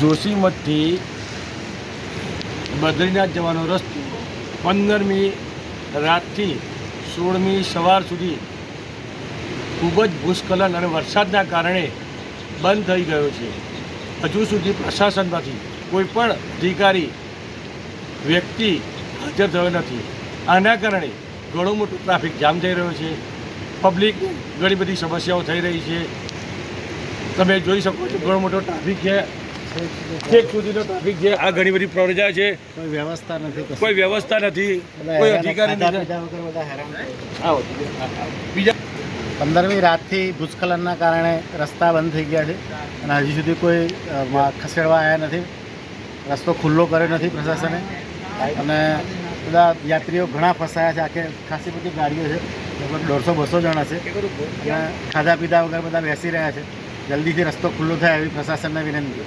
જોશીમઠથી બદ્રીનાથ જવાનો રસ્તો પંદરમી રાતથી સોળમી સવાર સુધી ખૂબ જ ભૂસ્ખલન અને વરસાદના કારણે બંધ થઈ ગયો છે. હજુ સુધી પ્રશાસનમાંથી કોઈ પણ અધિકારી વ્યક્તિ હાજર થયો નથી. આના કારણે ઘણો મોટો ટ્રાફિક જામ થઈ રહ્યો છે. પબ્લિક ઘણી બધી સમસ્યાઓ થઈ રહી છે. તમે જોઈ શકો છો ઘણો મોટો ટ્રાફિક છે. છેક સુધીનો ટ્રાફિક છે આ ઘણી બધી પ્રજા છે કોઈ વ્યવસ્થા નથી કોઈ વ્યવસ્થા નથી કોઈ અધિકારી બીજા. પંદરમી રાતથી ભૂસ્ખલનના કારણે રસ્તા બંધ થઈ ગયા છે અને હજી સુધી કોઈ ખસેડવા આવ્યા નથી. રસ્તો ખુલ્લો કર્યો નથી પ્રશાસને. અને બધા યાત્રીઓ ઘણા ફસાયા છે. આખે ખાસી બધી ગાડીઓ છે. લગભગ દોઢસો બસો જણા છે. અને ખાધા પીધા વગર બધા બેસી રહ્યા છે. જલ્દીથી રસ્તો ખુલ્લો થાય એવી પ્રશાસનને વિનંતી.